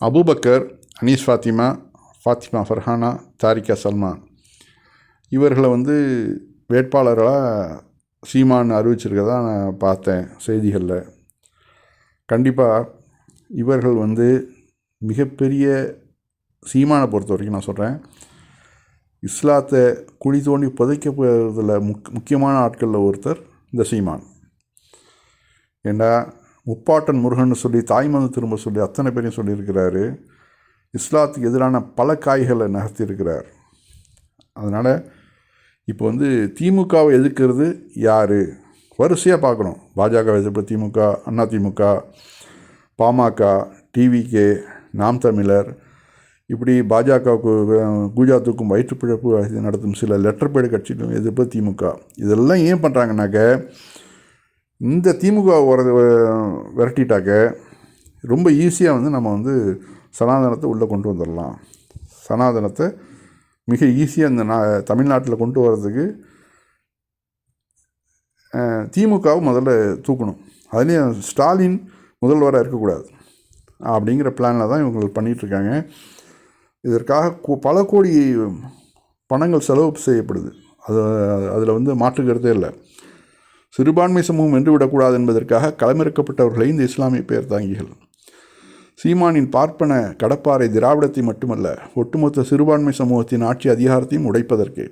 Abu Bakr Anees Fathima Fathima Farhana Tharika Salman. இவர்களை வந்து வேட்பாளர்களாக சீமான் அறிவிச்சிருக்கதா நான் பார்த்தேன் செய்திகளில். கண்டிப்பாக இவர்கள் வந்து மிகப்பெரிய சீமானை பொறுத்த வரைக்கும் நான் சொல்கிறேன் இஸ்லாத்தை குழி தோண்டி புதைக்க போகிறதுல முக் முக்கியமான ஆட்களில் ஒருத்தர் இந்த சீமான். ஏண்டா முப்பாட்டன் முருகன் சொல்லி தாய்மந்து திரும்ப சொல்லி அத்தனை பேரையும் சொல்லியிருக்கிறாரு. இஸ்லாத்துக்கு எதிரான பல காய்களை நகர்த்தியிருக்கிறார். அதனால் இப்போ வந்து திமுகவை எதிர்க்கிறது யார்? வரிசையாக பார்க்கணும். பாஜகவை எதிர்ப்பு திமுக அண்ணா திமுக பாமக டிவிகே நாம் தமிழர். இப்படி பாஜகவுக்கு குஜராத்துக்கும் வயிற்றுப்பிழப்பு நடத்தும் சில லெட்டர் பேடு கட்சிகளும் எதிர்ப்பு திமுக. இதெல்லாம் ஏன் பண்ணுறாங்கனாக்க இந்த திமுக வர விரட்டிட்டாக்க ரொம்ப ஈஸியாக வந்து நம்ம வந்து சனாதனத்தை உள்ளே கொண்டு வந்துடலாம். சனாதனத்தை மிக ஈஸியாக இந்த நா தமிழ்நாட்டில் கொண்டு வர்றதுக்கு திமுகவை முதல்ல தூக்கணும். அதுலேயும் ஸ்டாலின் முதல்வராக இருக்கக்கூடாது. அப்படிங்கிற பிளானில் தான் இவங்க பண்ணிகிட்ருக்காங்க இதற்காக கோ பல கோடி பணங்கள் செலவு செய்யப்படுது. அது அதில் வந்து மாற்று கருத்தே இல்லை. சிறுபான்மை சமூகம் என்று விடக்கூடாது என்பதற்காக களமிறக்கப்பட்டவர்களே இந்த இஸ்லாமிய பெயர் தாங்கிகள். சீமானின் பார்ப்பன கடப்பாறை திராவிடத்தை மட்டுமல்ல ஒட்டுமொத்த சிறுபான்மை சமூகத்தின் ஆட்சி அதிகாரத்தையும் உடைப்பதற்கு.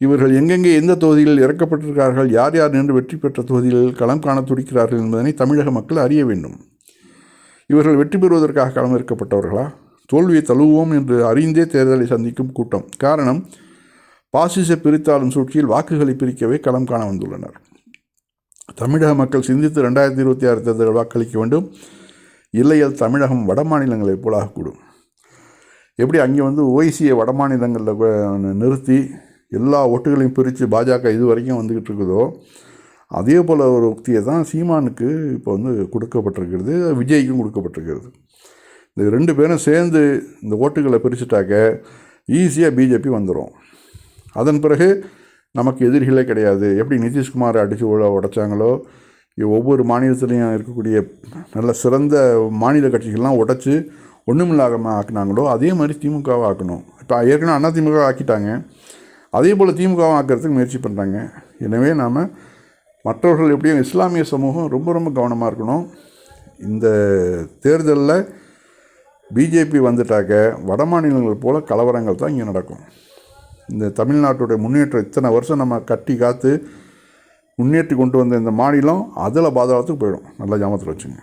இவர்கள் எங்கெங்கே எந்த தொகுதிகளில் இறக்கப்பட்டிருக்கிறார்கள் யார் யார் நின்று வெற்றி பெற்ற தொகுதிகளில் களம் காண துடிக்கிறார்கள் என்பதனை தமிழக மக்கள் அறிய வேண்டும். இவர்கள் வெற்றி பெறுவதற்காக களமிறக்கப்பட்டவர்களா? தோல்வியை தழுவுவோம் என்று அறிந்தே தேர்தலை சந்திக்கும் கூட்டம். காரணம் பாசிச பிரித்தாளும் சூழ்ச்சியில் வாக்குகளை பிரிக்கவே களம் காண வந்துள்ளனர். தமிழக மக்கள் சிந்தித்து ரெண்டாயிரத்தி இருபத்தி ஆறு தேர்தல் வாக்களிக்க வேண்டும். இல்லையல் தமிழகம் வட மாநிலங்களைப் போலாகக்கூடும் எப்படி அங்கே வந்து ஓய்சியை வட மாநிலங்களில் நிறுத்தி எல்லா ஓட்டுகளையும் பிரித்து பாஜக இது வரைக்கும் வந்துக்கிட்டு இருக்குதோ அதே போல் ஒரு உக்தியை தான் சீமானுக்கு இப்போ வந்து கொடுக்கப்பட்டிருக்கிறது. விஜய்க்கும் கொடுக்கப்பட்டிருக்கிறது. இந்த ரெண்டு பேரும் சேர்ந்து இந்த ஓட்டுகளை பிரிச்சுட்டாக்க ஈஸியாக பிஜேபி வந்துடும் அதன் பிறகு நமக்கு எதிரிகளே கிடையாது. எப்படி நிதிஷ்குமார் அடித்து உடைச்சாங்களோ ஒவ்வொரு மாநிலத்திலையும் இருக்கக்கூடிய நல்ல சிறந்த மாநில கட்சிகள்லாம் உடைச்சி ஒன்றுமில்லாமல் ஆக்குனாங்களோ அதே மாதிரி திமுகவை ஆக்கணும். இப்போ ஏற்கனவே அண்ணா திமுக ஆக்கிட்டாங்க. அதே போல் திமுகவை ஆக்கிறதுக்கு முயற்சி பண்ணுறாங்க எனவே நாம் மற்றவர்கள் எப்படியும் இஸ்லாமிய சமூகம் ரொம்ப ரொம்ப கவனமாக இருக்கணும். இந்த தேர்தலில் பிஜேபி வந்துட்டாக்க வட மாநிலங்கள் போல் கலவரங்கள் தான் இங்கே நடக்கும். இந்த தமிழ்நாட்டுடைய முன்னேற்றம் இத்தனை வருஷம் நம்ம கட்டி காத்து முன்னேற்றி கொண்டு வந்த இந்த மாநிலம் அதில் பாதாளத்துக்கு போயிடும். நல்லா ஜாமத்தில் வச்சுங்க.